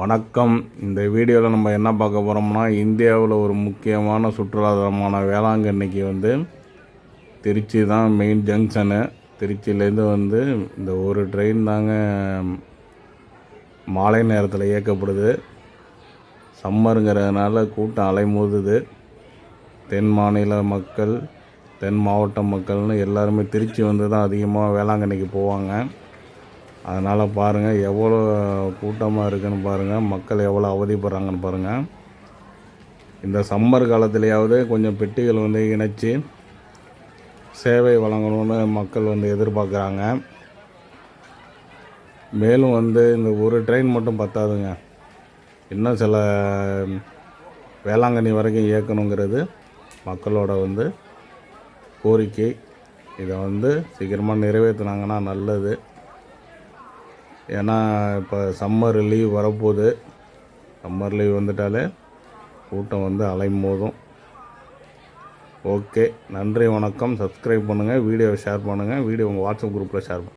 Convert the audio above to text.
வணக்கம். இந்த வீடியோவில் நம்ம என்ன பார்க்க போகிறோம்னா இந்தியாவில் ஒரு முக்கியமான சுற்றுலாதலமான வேளாங்கண்ணிக்கு வந்து திருச்சி தான் மெயின் ஜங்ஷனு திருச்சியிலேருந்து வந்து இந்த ஒரு ட்ரெயின் தாங்க மாலை நேரத்தில் இயக்கப்படுது. சம்மருங்கிறதுனால கூட்டம் அலைமோதுது. தென் மாநில மக்கள் தென் மாவட்ட மக்கள்னு எல்லாருமே திருச்சி வந்து தான் அதிகமாக வேளாங்கண்ணிக்கு போவாங்க. அதனால் பாருங்கள் எவ்வளோ கூட்டமாக இருக்குன்னு பாருங்கள் மக்கள் எவ்வளோ அவதிப்படுறாங்கன்னு பாருங்கள் இந்த சம்மர் காலத்துலேயாவது கொஞ்சம் பெட்டிகள் வந்து இணைச்சி சேவை வழங்கணும்னு மக்கள் வந்து எதிர்பார்க்குறாங்க. மேலும் வந்து இந்த ஒரு ட்ரெயின் மட்டும் பத்தாதுங்க. இன்னும் சில வேளாங்கண்ணி வரைக்கும் இயக்கணுங்கிறது மக்களோட வந்து கோரிக்கை. இதை வந்து சீக்கிரமாக நிறைவேற்றினாங்கன்னா நல்லது. ஏன்னா இப்போ சம்மர் லீவ் வரப்போகுது. சம்மர் லீவ் வந்துட்டாலே கூட்டம் வந்து அலைமோதும் ஓகே நன்றி வணக்கம். சப்ஸ்கிரைப் பண்ணுங்கள் வீடியோவை ஷேர் பண்ணுங்கள் வீடியோ உங்கள் வாட்ஸ்அப் குரூப்பில் ஷேர் பண்ணுங்கள்